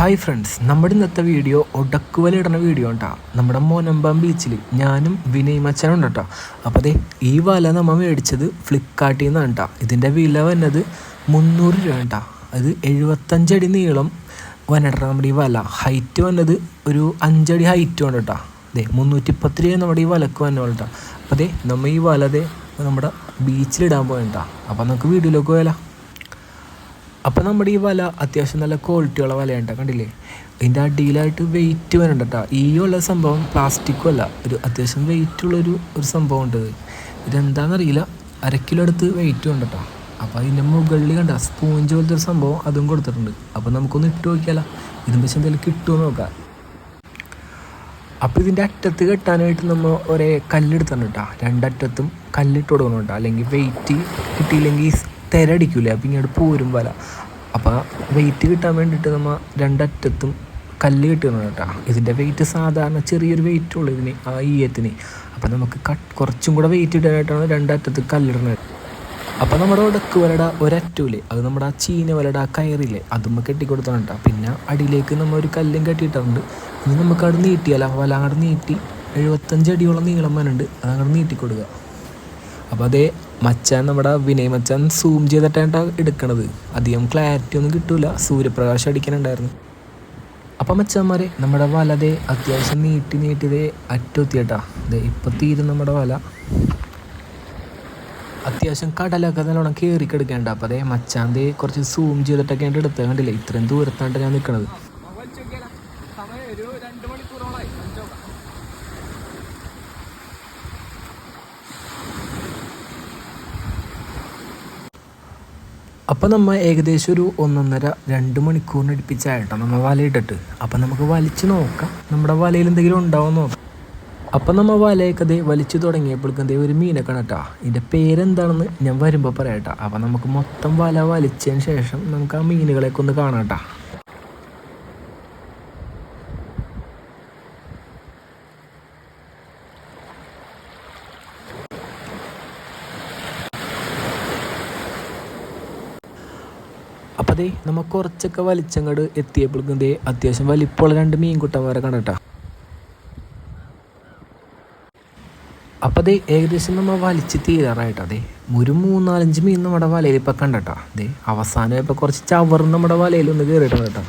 Hi friends നമ്മുടെ ഇന്നത്തെ video ഒടക്കുവല ഇടുന്ന വീഡിയോ ഉണ്ടാ നമ്മുടെ മോനമ്പാം ബീച്ചിൽ ഞാനും വിനയ് മച്ചനും ഉണ്ട് കേട്ടോ അപ്പോൾ അതെ ഈ വല നമ്മൾ മേടിച്ചത് ഫ്ലിപ്കാർട്ടിൽ നിന്നാണ് കേട്ടോ ഇതിന്റെ വില വന്നത് മുന്നൂറ് രൂപ കേട്ടോ അത് എഴുപത്തഞ്ചടി നീളം വന്നിട്ടാ നമ്മുടെ ഈ വല. ഹൈറ്റ് വന്നത് ഒരു അഞ്ചടി ഹൈറ്റ് ഉണ്ട് കേട്ടോ അതെ മുന്നൂറ്റി പത്ത് രൂപ നമ്മുടെ ഈ വലക്ക് വന്നു കേട്ടോ അപ്പോൾ അതെ നമ്മൾ ഈ വലതെ നമ്മുടെ ബീച്ചിലിടാൻ പോയിട്ടാ അപ്പോൾ നമുക്ക് വീഡിയോയിലേക്ക് പോയാലോ. അപ്പോൾ നമ്മുടെ ഈ വല അത്യാവശ്യം നല്ല ക്വാളിറ്റിയുള്ള വലയുണ്ട് കണ്ടില്ലേ? ഇതിന്റെ അടിയിലായിട്ട് വെയിറ്റ് വരുന്നുണ്ട് കേട്ടോ ഈ ഉള്ള സംഭവം പ്ലാസ്റ്റിക്കും അല്ല ഒരു അത്യാവശ്യം വെയിറ്റ് ഉള്ളൊരു ഒരു സംഭവം ഉണ്ട് ഇത്. ഇതെന്താണെന്നറിയില്ല അര കിലോ അടുത്ത് വെയിറ്റും ഉണ്ട് കേട്ടോ അപ്പോൾ അതിന്റെ മുകളിൽ കണ്ട സ്പോഞ്ച് പോലത്തെ ഒരു സംഭവം അതും കൊടുത്തിട്ടുണ്ട്. അപ്പോൾ നമുക്കൊന്ന് ഇട്ട് നോക്കിയാലോ? ഇതിന് പക്ഷേ എന്തെങ്കിലും കിട്ടുമോ നോക്കാം. അപ്പോൾ ഇതിന്റെ അറ്റത്ത് കെട്ടാനായിട്ട് നമ്മൾ ഒരേ കല്ലെടുത്തിട്ടുണ്ട് കേട്ടോ രണ്ടറ്റത്തും കല്ലിട്ട് കൊടുക്കണം കേട്ടോ അല്ലെങ്കിൽ വെയിറ്റ് കിട്ടിയില്ലെങ്കിൽ തിരടിക്കൂലേ? അപ്പം ഇങ്ങോട്ട് പോരും വല അപ്പോൾ വെയിറ്റ് കിട്ടാൻ വേണ്ടിയിട്ട് നമ്മൾ രണ്ടറ്റത്തും കല്ല് കിട്ടുന്നു കേട്ടോ ഇതിന്റെ വെയിറ്റ് സാധാരണ ചെറിയൊരു വെയിറ്റ് ഉള്ളൂ ഇതിന് ആ ഈയത്തിന്. അപ്പോൾ നമുക്ക് കട്ട് കുറച്ചും കൂടെ വെയിറ്റ് ഇടാനായിട്ടാണ് രണ്ടറ്റത്ത് കല്ലിടുന്നത്. അപ്പോൾ നമ്മുടെ ഉടക്ക് വലട ഒരറ്റൂലേ അത് നമ്മുടെ ആ ചീന വലട ആ കയറില്ലേ അതും കെട്ടിക്കൊടുത്തോണ്ടാ പിന്നെ അടിയിലേക്ക് നമ്മൾ ഒരു കല്ലും കെട്ടിയിട്ടുണ്ട്. ഇനി നമുക്ക് അവിടെ നീട്ടിയാലോ? വല അങ്ങോട്ട് നീട്ടി എഴുപത്തഞ്ച് അടിയോളം നീളം വനുണ്ട് അത് അങ്ങോട്ട് നീട്ടിക്കൊടുക്കുക. അപ്പോൾ അതേ മച്ചാൻ നമ്മുടെ വിനയ് മച്ചാൻ സൂം ചെയ്തിട്ടാണ് എടുക്കണത്. അധികം ക്ലാരിറ്റി ഒന്നും കിട്ടൂല. സൂര്യപ്രകാശം അടിക്കാനുണ്ടായിരുന്നു അപ്പം മച്ചാന്മാരെ നമ്മുടെ വലതെ അത്യാവശ്യം നീട്ടി നീട്ടി ദേ അറ്റൊത്തിയട്ടാ. ദേ ഇപ്പം തീരും നമ്മുടെ വല. അത്യാവശ്യം കടലൊക്കെ നല്ലോണം കയറി കിടക്കേണ്ട അപ്പം അതേ മച്ചാന്തേ കുറച്ച് സൂം ചെയ്തിട്ടൊക്കെ എന്റെ എടുത്ത് കണ്ടില്ലേ? ഇത്രയും ദൂരത്താണ്ട് ഞാൻ നിൽക്കണത് അപ്പം നമ്മൾ ഏകദേശം ഒരു ഒന്നൊന്നര രണ്ട് മണിക്കൂറിന് അടുപ്പിച്ചായിട്ടോ നമ്മൾ വലയിട്ടിട്ട്. അപ്പം നമുക്ക് വലിച്ചു നോക്കാം. നമ്മുടെ വലയിൽ എന്തെങ്കിലും ഉണ്ടാവും നോക്കാം. അപ്പം നമ്മൾ വലയൊക്കെ അതേ വലിച്ചു തുടങ്ങിയപ്പോഴേക്കും അതേ ഒരു മീനൊക്കെ കേട്ടോ. ഇതിന്റെ പേരെന്താണെന്ന് ഞാൻ വരുമ്പോൾ പറയാട്ടാ അപ്പം നമുക്ക് മൊത്തം വല വലിച്ചതിന് ശേഷം നമുക്ക് ആ മീനുകളെയൊക്കെ ഒന്ന് കാണാം കേട്ടാ. അപ്പം ദേ നമുക്ക് കുറച്ചൊക്കെ വലിച്ചങ്ങോട്ട് എത്തിയപ്പോഴേക്കും ദേ അത്യാവശ്യം വലിപ്പമുള്ള രണ്ട് മീൻകുട്ടന്മാരെ കണ്ടട്ടാ. അപ്പോൾ ദേ ഏകദേശം നമ്മൾ വലിച്ച് തീരാറായിട്ട് അതെ ഒരു മൂന്നാലഞ്ച് മീൻ നമ്മുടെ വലയിൽ ഇപ്പം കണ്ടട്ടാ. ദേ അവസാനം ഇപ്പം കുറച്ച് ചവർ നമ്മുടെ വലയിൽ ഒന്ന് കയറിയിട്ടുണ്ട് കേട്ടോ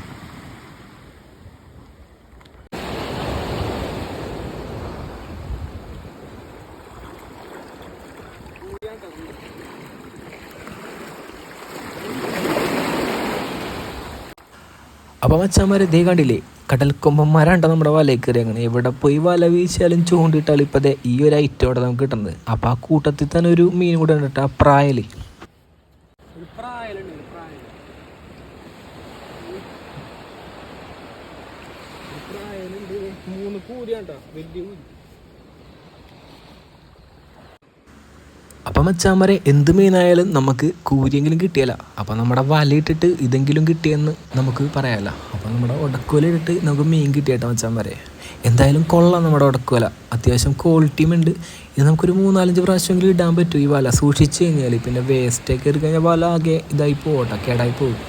അപ്പം മച്ചന്മാരെ ദേ കണ്ടില്ലേ? കടൽക്കൊമ്പന്മാരാണ്ടോ നമ്മുടെ വലയിൽ കയറി അങ്ങനെ? എവിടെ പോയി വല വീശിയാലും ചൂണ്ടിട്ടാലും ഇപ്പം അതെ ഈ ഒരു ഐറ്റം അവിടെ നമുക്ക് കിട്ടുന്നത്. അപ്പം ആ കൂട്ടത്തിൽ തന്നെ ഒരു മീൻ കൂടെ ഉണ്ട് ആ പ്രായൽ മൂന്ന് കൂരിയാണ്ടാ വലിയ കൂരി. അപ്പം മച്ചാമാരെ എന്ത് മീനായാലും നമുക്ക് കൂരിയെങ്കിലും കിട്ടിയല്ല. അപ്പം നമ്മുടെ വലയിട്ടിട്ട് ഇതെങ്കിലും കിട്ടിയെന്ന് നമുക്ക് പറയാല്ല. അപ്പം നമ്മുടെ ഉടക്കുവല ഇട്ടിട്ട് നമുക്ക് മീൻ കിട്ടിയേട്ടോ മച്ചാമാരെ എന്തായാലും കൊള്ളാം നമ്മുടെ ഉടക്കുവല അത്യാവശ്യം ക്വാളിറ്റിയും ഉണ്ട്. ഇത് നമുക്കൊരു മൂന്നാലഞ്ച് പ്രാവശ്യമെങ്കിലും ഇടാൻ പറ്റും ഈ വല. സൂക്ഷിച്ച് കഴിഞ്ഞാൽ പിന്നെ വേസ്റ്റൊക്കെ എടുക്കഴിഞ്ഞാൽ വല ആകെ ഇതായി പോകട്ടെ കേടായി പോകും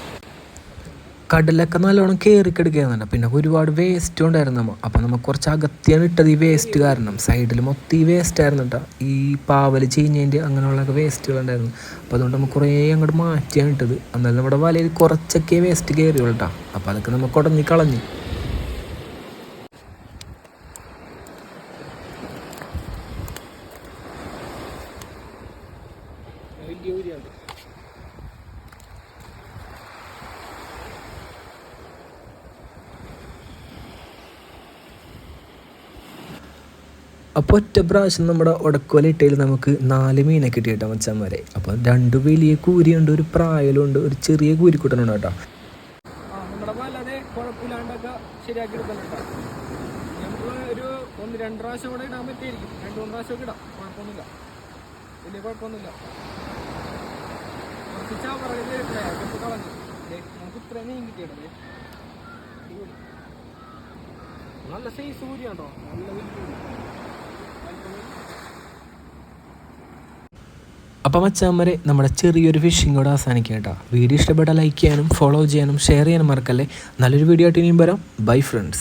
കടലൊക്കെ നല്ലോണം കയറി കിടക്കുകയാണെന്നുണ്ട് പിന്നെ ഒരുപാട് വേസ്റ്റ് ഉണ്ടായിരുന്നു നമ്മൾ അപ്പം നമുക്ക് കുറച്ച് അകത്തിയാണ് ഇട്ടത് ഈ വേസ്റ്റ് കാരണം. സൈഡിൽ മൊത്തം ഈ വേസ്റ്റ് ആയിരുന്നു കേട്ടോ ഈ പാവൽ ചീഞ്ഞതിന്റെ അങ്ങനെയുള്ളൊക്കെ വേസ്റ്റുകളുണ്ടായിരുന്നു അപ്പോൾ അതുകൊണ്ട് നമുക്ക് കുറേ അങ്ങോട്ട് മാറ്റിയാണ് ഇട്ടത്. എന്നാലും നമ്മുടെ വലയിൽ കുറച്ചൊക്കെ വേസ്റ്റ് കയറിയുള്ളൂ കേട്ടോ അപ്പോൾ അതൊക്കെ നമുക്ക് കുടഞ്ഞ് കളഞ്ഞു. അപ്പോൾ ഒറ്റ പ്രാവശ്യം നമ്മുടെ ഉടക്കുവല ഇട്ടയിൽ നമുക്ക് നാല് മീനെ കിട്ടി കേട്ടോ വരെ അപ്പോൾ രണ്ട് വലിയ കൂരിയുണ്ട് ഒരു പ്രായലുണ്ട് ഒരു ചെറിയ കൂരിക്കുട്ടനുണ്ട് കേട്ടോ. ഒരു ഒന്ന് രണ്ട് രണ്ട് വലിയ നമുക്ക് നല്ല സൈസ് കൂടിയാണ്ടോ നല്ല വലിയ. അപ്പം അച്ചാമ്മരെ നമ്മുടെ ചെറിയൊരു ഫിഷിംഗ് കൂടെ അവസാനിക്കാം കേട്ടോ. വീഡിയോ ഇഷ്ടപ്പെട്ടാൽ ലൈക്ക് ചെയ്യാനും ഫോളോ ചെയ്യാനും ഷെയർ ചെയ്യാനും മറക്കല്ലേ. നല്ലൊരു വീഡിയോ ആയിട്ട് ഇനിയും വരാം. Bye friends